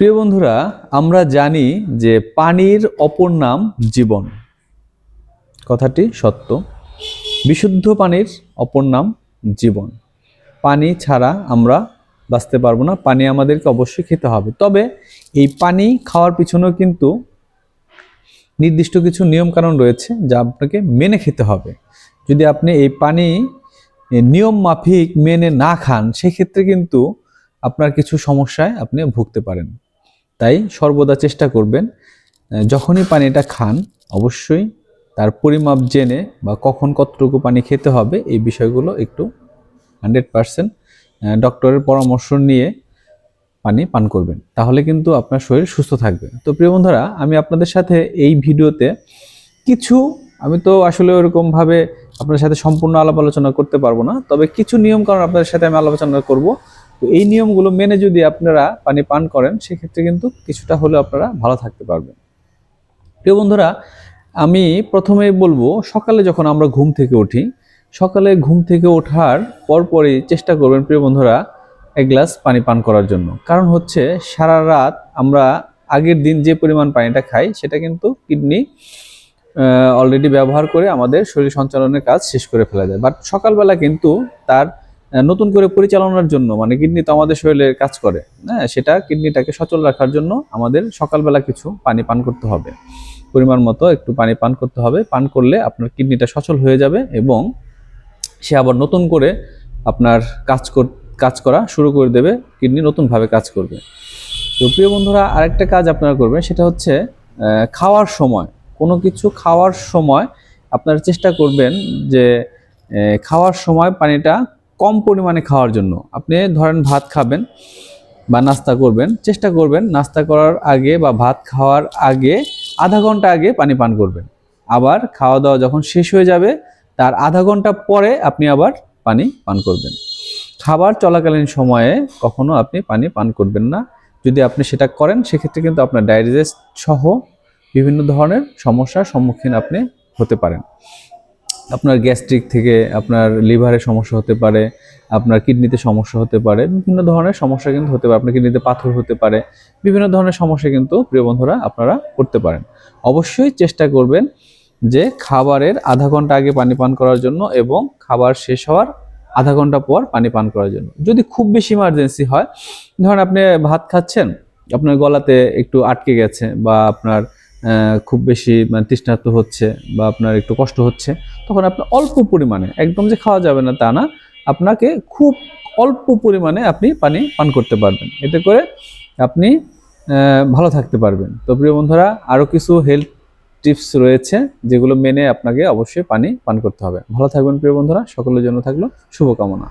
প্রিয় বন্ধুরা, আমরা জানি যে পানির অপর নাম জীবন। কথাটি সত্য। বিশুদ্ধ পানির অপর নাম জীবন। পানি ছাড়া আমরা বাঁচতে পারব না, পানি আমাদেরকে অবশ্যই খেতে হবে। তবে এই পানি খাওয়ার পিছনেও কিন্তু নির্দিষ্ট কিছু নিয়মকানুন রয়েছে যা আপনাকে মেনে খেতে হবে। যদি আপনি এই পানি নিয়ম মাফিক মেনে না খান, সেক্ষেত্রে কিন্তু আপনার কিছু সমস্যায় আপনি ভুগতে পারেন। তাই সর্বদা চেষ্টা করবেন যখনই পানিটা খান, অবশ্যই তার পরিমাপ জেনে বা কখন কতটুকু পানি খেতে হবে এই বিষয়গুলো একটু হান্ড্রেড পারসেন্ট ডক্টরের পরামর্শ নিয়ে পানি পান করবেন। তাহলে কিন্তু আপনার শরীর সুস্থ থাকবে। তো প্রিয় বন্ধুরা, আমি আপনাদের সাথে এই ভিডিওতে কিছু, আমি তো আসলে ওরকমভাবে আপনার সাথে সম্পূর্ণ আলাপ আলোচনা করতে পারব না, তবে কিছু নিয়ম কারণ আপনাদের সাথে আমি আলোচনা করব। তো এই নিয়মগুলো মেনে যদি আপনারা পানি পান করেন, সেক্ষেত্রে কিন্তু কিছুটা হলেও আপনারা ভালো থাকতে পারবেন। প্রিয় বন্ধুরা, আমি প্রথমেই বলব, সকালে যখন আমরা ঘুম থেকে উঠি, সকালে ঘুম থেকে ওঠার পরপরই চেষ্টা করবেন, প্রিয় বন্ধুরা, এক গ্লাস পানি পান করার জন্য। কারণ হচ্ছে, সারা রাত আমরা আগের দিন যে পরিমাণ পানিটা খাই, সেটা কিন্তু কিডনি অলরেডি ব্যবহার করে আমাদের শরীর সঞ্চালনের কাজ শেষ করে ফেলা যায়। বাট সকালবেলা কিন্তু তার নতুন করে পরিচালনার জন্য মানে কিডনি তো আমাদের শরীরে কাজ করে হ্যাঁ সেটা কিডনিটাকে সচল রাখার জন্য আমাদের সকালবেলা কিছু পানি পান করতে হবে। পরিমাণ মতো একটু পানি পান করতে হবে, পান করলে আপনার কিডনিটা সচল হয়ে যাবে এবং সে আবার নতুন করে আপনার কাজ কাজ করা শুরু করে দেবে, কিডনি নতুনভাবে কাজ করবে। তো প্রিয় বন্ধুরা, আরেকটা কাজ আপনারা করবেন, সেটা হচ্ছে খাওয়ার সময়, কোনো কিছু খাওয়ার সময় আপনারা চেষ্টা করবেন যে খাওয়ার সময় পানিটা কম পরিমাণে খাওয়ার জন্য। আপনি ধরেন ভাত খাবেন বা নাস্তা করবেন, চেষ্টা করবেন নাস্তা করার আগে বা ভাত খাওয়ার আগে আধা ঘণ্টা আগে পানি পান করবেন। আবার খাওয়া দাওয়া যখন শেষ হয়ে যাবে, তার আধা ঘণ্টা পরে আপনি আবার পানি পান করবেন। খাবার চলাকালীন সময়ে কখনো আপনি পানি পান করবেন না। যদি আপনি সেটা করেন, সেক্ষেত্রে কিন্তু আপনার ডায়াবেটিস সহ বিভিন্ন ধরনের সমস্যার সম্মুখীন আপনি হতে পারেন। আপনার গ্যাস্ট্রিক থেকে আপনার লিভারে সমস্যা হতে পারে, আপনার কিডনিতে সমস্যা হতে পারে, বিভিন্ন ধরনের সমস্যা কিন্তু হতে পারে, আপনার কিডনিতে পাথর হতে পারে, বিভিন্ন ধরনের সমস্যা কিন্তু প্রিয় বন্ধুরা আপনারা করতে পারেন। অবশ্যই চেষ্টা করবেন যে খাবারের আধা ঘণ্টা আগে পানি পান করার জন্য এবং খাবার শেষ হওয়ার আধা ঘণ্টা পর পানি পান করার জন্য। যদি খুব বেশি ইমার্জেন্সি হয়, ধরেন আপনি ভাত খাচ্ছেন, আপনার গলাতে একটু আটকে গেছে বা আপনার খুব বেশি মানে তৃষ্ণার্ত হচ্ছে বা আপনার একটু কষ্ট হচ্ছে, তখন আপনি অল্প পরিমাণে, একদম যে খাওয়া যাবে না তা না, আপনাকে খুব অল্প পরিমাণে আপনি পানি পান করতে পারবেন। এতে করে আপনি ভালো থাকতে পারবেন। তো প্রিয় বন্ধুরা আরও কিছু হেলথ টিপস রয়েছে, যেগুলো মেনে আপনাকে অবশ্যই পানি পান করতে হবে। ভালো থাকবেন প্রিয় বন্ধুরা, সকলের জন্য থাকল শুভকামনা।